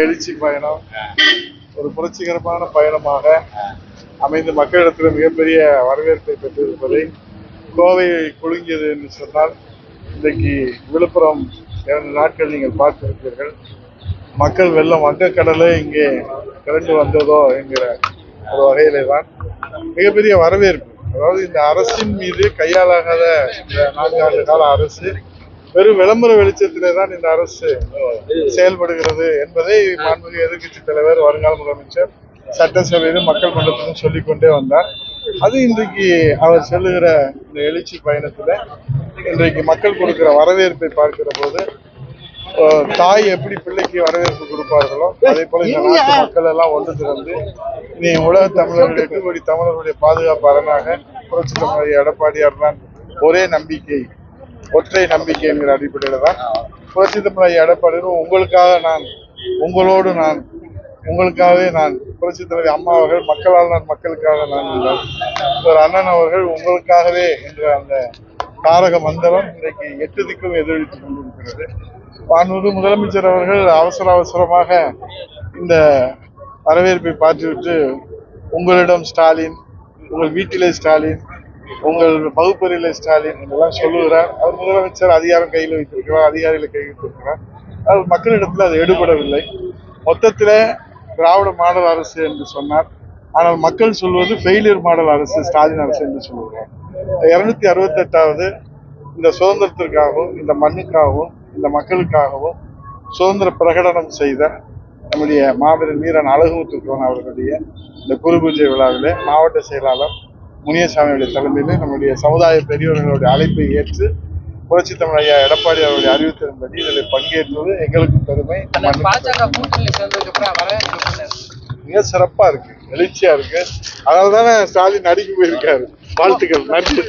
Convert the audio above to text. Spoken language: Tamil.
எழுச்சி பயணம் ஒரு புரட்சிகரமான பயணமாக அமைந்து மக்களிடத்தில் மிகப்பெரிய வரவேற்பை பெற்றிருப்பதை கோவை குலுங்கியது என்று சொன்னால் இன்றைக்கு விழுப்புரம் இரண்டு நாட்கள் நீங்கள் பார்த்திருப்பீர்கள். மக்கள் வெள்ளம் வங்கக்கடலே இங்கே திரண்டு வந்ததோ என்கிற ஒரு வகையிலே தான் மிகப்பெரிய வரவேற்பு. அதாவது இந்த அரசின் மீது கையாளாகாத இந்த நான்காண்டு கால அரசு வெறும் விளம்பர வெளிச்சத்திலே தான் இந்த அரசு செயல்படுகிறது என்பதை மாண்புமிகு எதிர்க்கட்சி தலைவர் வருங்கால முதலமைச்சர் சட்டசபையிலும் மக்கள் மன்றத்திலும் சொல்லிக்கொண்டே வந்தார். அது இன்றைக்கு அவர் செல்லுகிற இந்த எழுச்சி பயணத்துல இன்றைக்கு மக்கள் கொடுக்கிற வரவேற்பை பார்க்கிற போது தாய் எப்படி பிள்ளைக்கு வரவேற்பு கொடுப்பார்களோ அதே போல இந்த நாட்டு மக்கள் எல்லாம் ஒன்று திரண்டு இனி உலக தமிழர்கள் எட்டு கோடி தமிழர்களுடைய பாதுகாப்பு அரணாக புரட்சி தமிழர் எடப்பாடியார் தான். ஒரே நம்பிக்கை. ஒற்றை நம்பிக்கை என்கிற அடிப்படையில தான் புரட்சி தமிழர் உங்களுக்காக நான் உங்களோடு நான் உங்களுக்காகவே நான் புரட்சி தலைவர் அம்மா அவர்கள் மக்களால் நான் மக்களுக்காக நான் என்றார் ஒரு அண்ணன் அவர்கள் உங்களுக்காகவே என்ற அந்த தாரக மந்திரம் இன்றைக்கு எட்டு திக்கும் எதிரொலித்துக் கொண்டிருக்கிறது. மாண்புமிகு முதலமைச்சர் அவர்கள் அவசர அவசரமாக இந்த வரவேற்பை பார்த்துவிட்டு உங்களிடம் ஸ்டாலின் உங்கள் வீட்டிலே ஸ்டாலின் உங்கள் வகுப்பறையிலே ஸ்டாலின் என்றெல்லாம் சொல்லுகிறார். அவர் முதலமைச்சர் அதிகாரம் கையில் வைத்திருக்கிறார் அதிகாரிகளை கையில் வைத்திருக்கிறார். அது மக்களிடத்தில் அது எடுபடவில்லை. மொத்தத்தில் திராவிட மாடல் அரசு என்று சொன்னார். ஆனால் மக்கள் சொல்வது ஃபெயிலியர் மாடல் அரசு ஸ்டாலின் அரசு என்று சொல்லுகிறார். இருநூத்தி அறுபத்தெட்டாவது இந்த சுதந்திரத்திற்காகவும் இந்த மண்ணுக்காகவும் இந்த மக்களுக்காகவும் சுதந்திர பிரகடனம் செய்த நம்முடைய மாபெரும் வீரன் அழகுமுத்துக்கோன் அவர்களுடைய இந்த குரு பூஜை விழாவிலே மாவட்ட செயலாளர் முனியசாமியுடைய தலைமையிலே நம்முடைய சமுதாய பெரியவர்களுடைய அழைப்பை ஏற்று புரட்சி தமிழ் ஐயா எடப்பாடி அவருடைய அறிவித்திருந்தபடி இதில் பங்கேற்றது எங்களுக்கும் பெருமை? மிக சிறப்பா இருக்கு எழுச்சியா இருக்கு. அதனால தானே ஸ்டாலின் அடிக்க போயிருக்காரு. வாழ்த்துக்கள் நன்றி.